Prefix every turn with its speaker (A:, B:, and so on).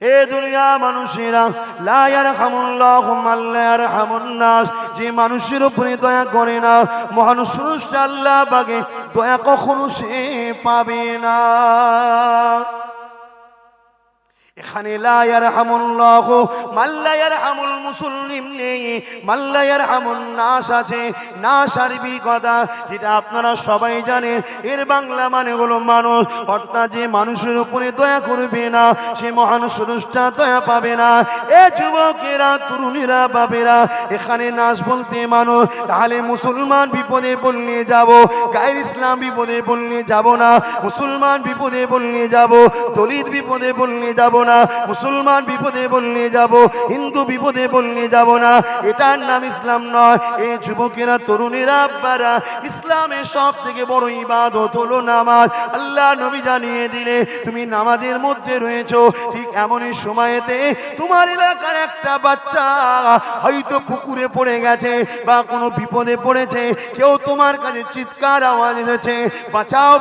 A: এ দুনিয়া মানুষেরা লায়ার হামুল্লাহ মাল্লার লা যে মানুষের উপরে দয়া করে না, মহান স্রষ্টা আল্লাহ বাগে দয়া কখনো সে পাবে না। এখানে লায়ার ইয়ারহামুল্লাহু মান লা ইয়ারহামুল মুসলিম নেই মান লা ইয়ারহামুন নাস আছে নাস আরবি কথা যেটা আপনারা সবাই জানেন। এর বাংলা মানে হলো মানুষ, অর্থাৎ যে মানুষের উপরে দয়া করবে না, সে মহান স্রষ্টা দয়া পাবে না। এ যুবকেরা, তরুণীরা বাবেরা এখানে নাচ বলতে মানুষ, তাহলে মুসলমান বিপদে বললে যাব, গায়ের ইসলাম বিপদে বললে যাব না, মুসলমান বিপদে বললে যাব, দলিত বিপদে বললে যাব না, মুসলমান বিপদে বললে যাব হিন্দু বিপদে বললে যাব না। এটার নাম ইসলাম নয়। এই যুবকেরা, তরুণেরা, আব্বারা, ইসলামের সব থেকে বড় ইবাদত হলো নামাজ। আল্লাহ নবী জানিয়ে দিলে, তুমি নামাজের মধ্যে রয়েছো। ঠিক এমনই সময়েতে তোমার এলাকার একটা বাচ্চা হয়তো পুকুরে পড়ে গেছে বা কোনো বিপদে পড়েছে। কেউ তোমার কাছে চিৎকার আওয়াজ এসেছে, বাঁচাও